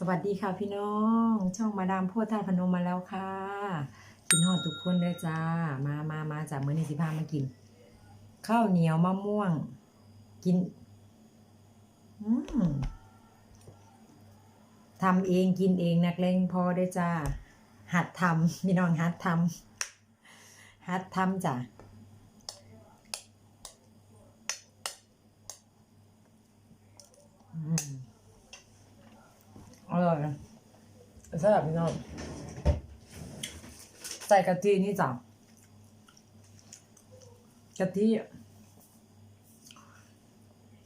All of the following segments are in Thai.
สวัสดีค่ะพี่น้อง ช่องมาดามโพธาตุพนมมาแล้วค่ะกินฮอดทุกคนเลยจ้า มามามาจากมื้อนี้สิพามากิน ข้าวเหนียวมะม่วง กินอืมทำเองกินเองนักเลงพอได้จ้า หัดทำพี่น้องหัดทำหัดทำจ้ะอืม อ ร่อยสำหรับพี่น้องใส่กะทินี่จ้ะกะทิ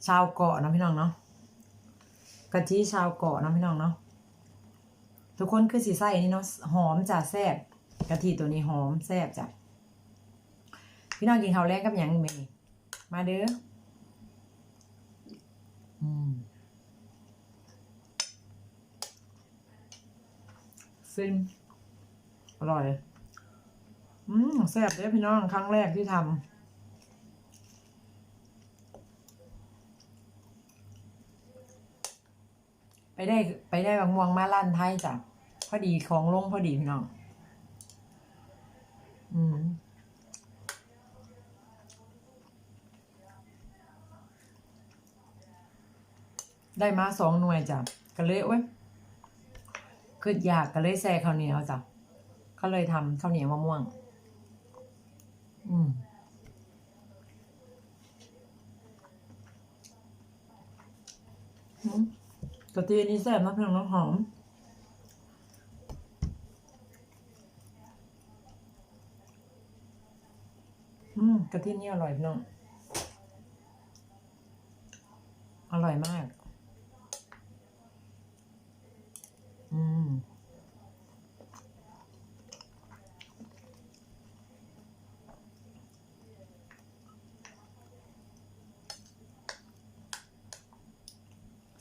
ชาวเกาะนะพี่น้องเนาะกะทิชาวเกาะนะพี่น้องเนาะทุกคนคือสีใส่นี่เนาะหอมจ้ะแซ่บกะทิตัวนี้หอมแซ่บจ้ะพี่น้องกินข้าวแรกกับหยังมนี่มาเด้ออืม ซิมอร่อย อืมแซ่บเลยพี่น้องครั้งแรกที่ทำไปได้ไปได้บางม่วงมาล้านไทยจ้ะพอดีของลงพอดีพี่น้อง อืมได้มาสองหน่วยจ้ะก็เลยโอ้ย คืออยากก็เลยแซ่ข้าวเหนียวจ้ะก็เลยทำข้าวเหนียวมะม่วง อืมกะทินี่แซ่บนะพี่น้องน้ำหอมอืมกะทินี่อร่อยน้อง อร่อยมาก อืม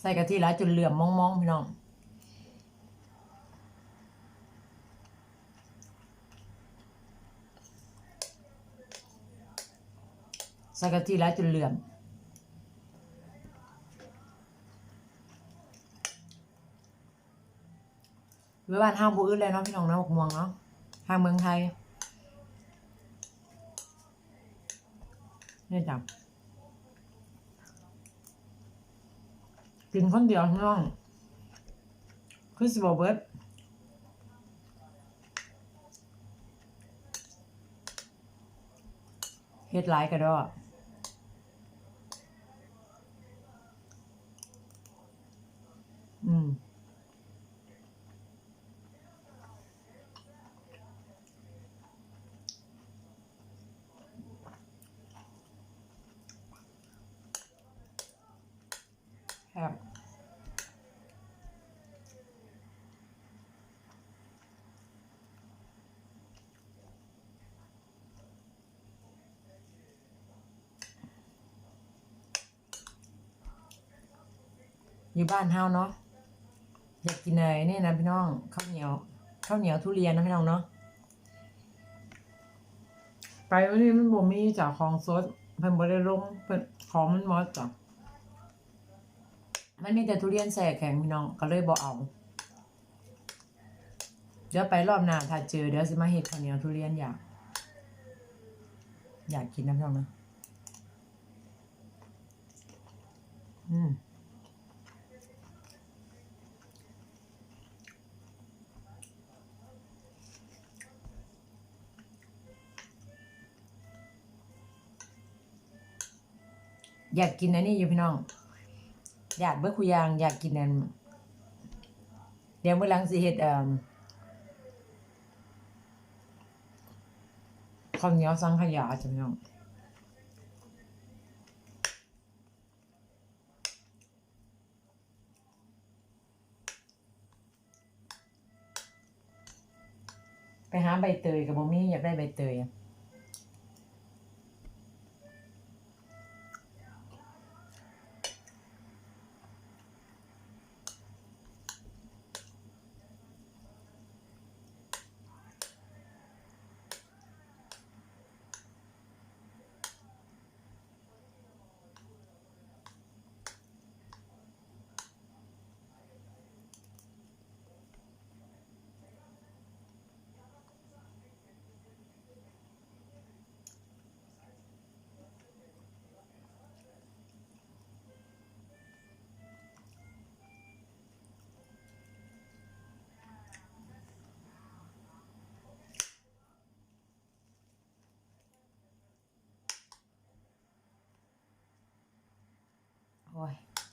ใส่กะทิแล้วจนเหลื่อมมองๆพี่น้องใส่กะทิแล้วจนเหลื่อมหรือบ้าห้างผู้อื่นเลยเนาะพี่น้องนะหกม่วงเนาะห้างเมืองไทยนี่จ้ะ กินคนเดียวพี่น้อง คือสิบเบิร์ดเฮ็ดหลายกระดอกอืม ครับอยู่บ้านเฮาเนาะอยากกินอะไรนี่นะพี่น้องข้าวเหนียวข้าวเหนียวทุเรียนนะพี่น้องเนาะไปวันนี้มันบ่มีจากของสดเพิ่นบ่ได้ลงเพิ่นของมันหมดจ้ะ มันมีแต่ทุเรียนแส่แข็งพี่น้องก็เลยบ่เอา เดี๋ยวไปรอบหน้าถ้าเจอเดี๋ยวสิมาเฮ็ดข้าวเหนียวทุเรียนอยาก อยากกินนะพี่น้องนะอืมอยากกินอันนี้อยู่พี่น้อง อยากเบิดคุยางอยากกินนั่นเดี๋ยวเมื้อหลังสิเฮ็ดเอ่อข้าวเหนียวสังขยาจ้ะพี่น้องไปหาใบเตยกับบ่มีอยากได้ใบเตยอะ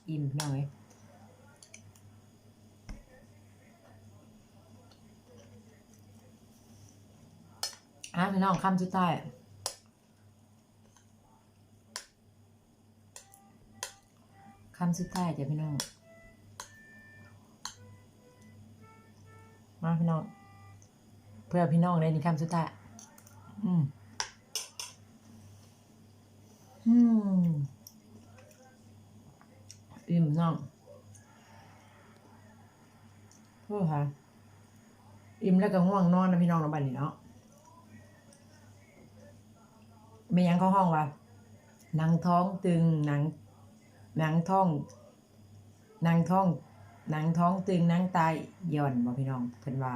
อิ่มพี่อยอะพี่น้องคำสุดท้ายคำสุดท้ายจ้ะพี่น้อง มาพี่น้อง เพื่อพี่น้องเลยนี่คำสุดท้าย อืม อืม อิ่มน้องโอ้ค่ะ อิ่มแล้วก็ง่วงนอนนะพี่น้องนะบัดนี้เนาะไม่ยังเข้าห้องวะหนังท้องตึงหนังหนังท้องหนังท้องหนังท้องตึงหนังตายหย่อนบ่พี่น้องเพิ่นว่า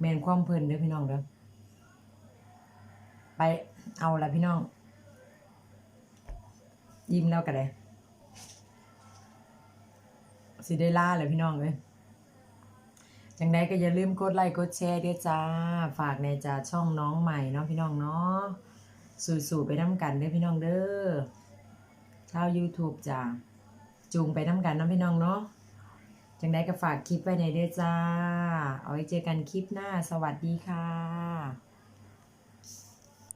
แม่นความเพิ่นเด้อพี่น้องเด้อไปเอาละพี่น้อง ยิ้มแล้วกันเลย สิได้ล่าเลยพี่น้องเลยจังใดก็อย่าลืมกดไลค์กดแชร์ด้วยจ้า ฝากในจ้าช่องน้องใหม่เนาะพี่น้องเนาะสู่ๆไปน้ำกันเด้อพี่น้องเด้อชาว YouTube จ้าจูงไปน้ำกันเนาะพี่น้องเนาะจังใดก็ฝากคลิปไว้ในเด้อจ้า เอาไว้เจอกันคลิปหน้าสวัสดีค่ะ